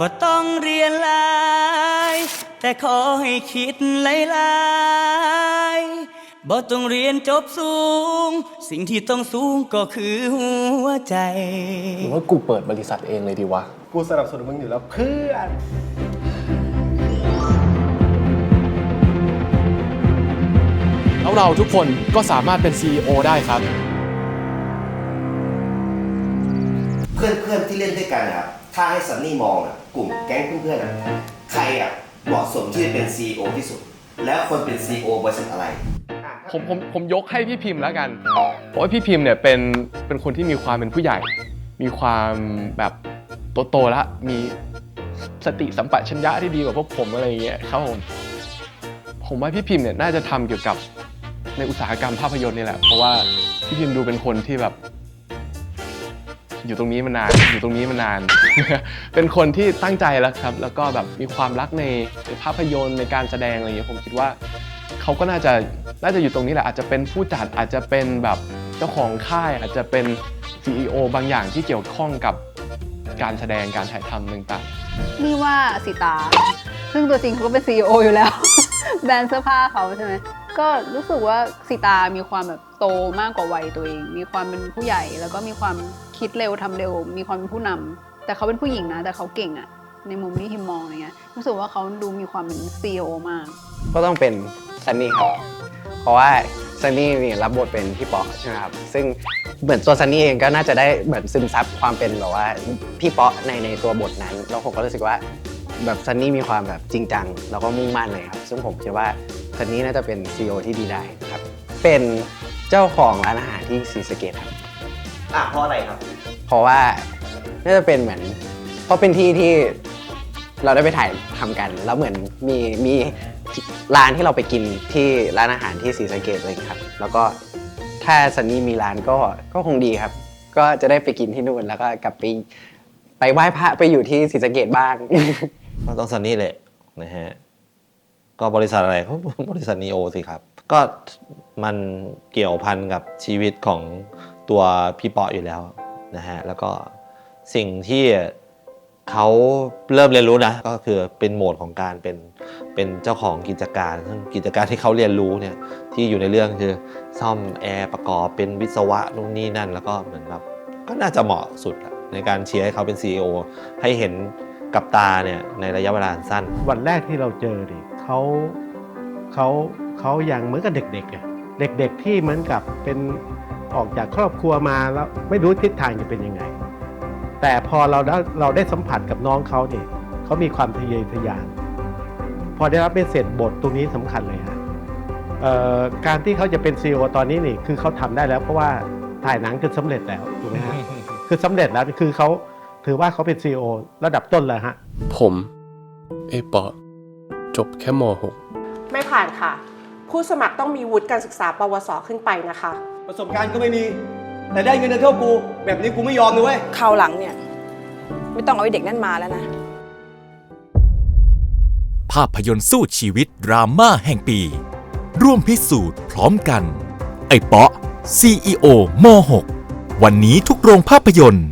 บ่ต้องเรียนหลาย แต่ขอให้คิดหลายๆบ่ต้องเรียนจบสูง สิ่งที่ต้องสูงก็คือหัวใจ หรือว่ากูเปิดบริษัทเองเลยดีวะ กูสนับสนุนมึงอยู่แล้วเพื่อน แล้วเราทุกคนก็สามารถเป็น CEO ได้ครับ เพื่อนเพื่อนๆที่เล่นด้วยกันนะครับ ถ้าให้ซันนี่มองอะกลุ่มแก๊งเพื่อนๆอะใครอะเหมาะสมที่จะเป็น CEO ที่สุด แล้วคนเป็น CEO บริษัทอะไร ผมผมผมยกให้พี่พิมพ์แล้วกันเพราะว่าพี่พิมพ์เนี่ยเป็นเป็นคนที่มีความเป็นผู้ใหญ่ มีความแบบโตโตๆแล้วมีสติสัมปชัญญะที่ดีกว่าพวกผมอะไรอย่างเงี้ยครับผมผมว่าพี่พิมพ์เนี่ยน่าจะทำเกี่ยวกับในอุตสาหกรรมภาพยนตร์นี่แหละเพราะว่าพี่พิมพ์ดูเป็นคนที่แบบ อยู่ตรงนี้มานาน อยู่ตรงนี้มานาน เป็นคนที่ตั้งใจแล้วครับ แล้วก็แบบมีความรักในในภาพยนตร์ในการแสดงอะไรอย่างเงี้ยผมคิดว่าเขาก็น่าจะน่าจะอยู่ตรงนี้แหละอาจจะเป็นผู้จัดอาจจะเป็นแบบเจ้าของค่าย อาจจะเป็น CEO บางอย่างที่เกี่ยวข้องกับการแสดงการถ่ายทำต่างนี่ว่าสีตา ซึ่งตัวจริงเขาก็เป็น CEO อยู่แล้ว แบรนด์เสื้อผ้าเขาใช่ไหม ก็รู้สึกว่าสีตามีความแบบโตมากกว่าวัยตัวเอง มีความเป็นผู้ใหญ่ แล้วก็มีความคิดเร็วทำเร็ว มีความเป็นผู้นำแต่เขาเป็นผู้หญิงนะ แต่เขาเก่งอะในมุมที่ฮิมมองอะไรเงี้ยรู้สึกว่าเขาดูมีความเป็น CEO มาก ก็ต้องเป็นซันนี่ครับ เพราะว่าซันนี่นี่รับบทเป็นพี่ป๊อกใช่ไหมครับ ซึ่งเหมือนตัวซันนี่เองก็น่าจะได้เหมือนซึมซับความเป็นแบบว่าพี่ป๊อกในในตัวบทนั้น แล้วผมก็รู้สึกว่าแบบซันนี่มีความแบบจริงจังแล้วก็มุ่งมั่นเลยครับ ซึ่งผมคิดว่า ซันนี่น่าจะเป็น CEO ที่ดีได้ครับ เป็นเจ้าของร้านอาหารที่ศรีสะเกดครับ อะเพราะอะไรครับ เพราะว่าน่าจะเป็นเหมือน เพราะเป็นที่ที่เราได้ไปถ่ายทำกัน แล้วเหมือนมีมีร้านที่เราไปกินที่ร้านอาหารที่ศรีสะเกดเลยครับ แล้วก็ถ้าซันนี่มีร้านก็ก็คงดีครับ ก็จะได้ไปกินที่นู่นแล้วก็กลับไปไปไหว้พระไปอยู่ที่ศรีสะเกดบ้าง ก็ต้องซันนี่แหละนะฮะ ก็บริษัทอะไรบริษัทนีโอสิครับ ก็มันเกี่ยวพันกับชีวิตของตัวพี่เปาะอยู่แล้วนะฮะแล้วก็สิ่งที่เขาเริ่มเรียนรู้นะก็คือเป็นโหมดของการเป็นเป็นเจ้าของกิจการซึ่งกิจการที่เขาเรียนรู้เนี่ยที่อยู่ในเรื่องคือซ่อมแอร์ประกอบเป็นวิศวะนู่นนี่นั่น แล้วก็เหมือนแบบก็น่าจะเหมาะสุดในการเชียร์ให้เขาเป็น CEO ให้เห็นกับตาเนี่ยในระยะเวลาสั้น วันแรกที่เราเจอดิ เขาเขาเขายังเหมือนกับเด็กๆอะเด็กๆที่เหมือนกับเป็นออกจากครอบครัวมาแล้วไม่รู้ทิศทางจะเป็นยังไง แต่พอเราได้เราได้สัมผัสกับน้องเขาเนี่ยเขามีความทะเยอทะยาน พอได้รับเป็นเสร็จบทตรงนี้สำคัญเลยฮะเอ่อการที่เขาจะเป็นซีอตอนนี้นี่คือเขาทำได้แล้ว เพราะว่าถ่ายหนังจนสำเร็จแล้วถูกไหมฮะคือสำเร็จแล้วคือเขาถือว่าเขาเป็นซีอระดับต้นแล้วฮะๆผม เอปอ จบแค่ม .6 ไม่ผ่านค่ะ ผู้สมัครต้องมีวุฒิการศึกษาปวสขึ้นไปนะคะ ประสบการณ์ก็ไม่มี แต่ได้เงินเดือนเท่ากู แบบนี้กูไม่ยอมนะเว้ย คราวหลังเนี่ย ไม่ต้องเอาไอ้เด็กนั่นมาแล้วนะ ภาพยนตร์สู้ชีวิตดราม่าแห่งปี ร่วมพิสูจน์พร้อมกัน ไอ้เปาะ CEO ม .6 วันนี้ทุกโรงภาพยนตร์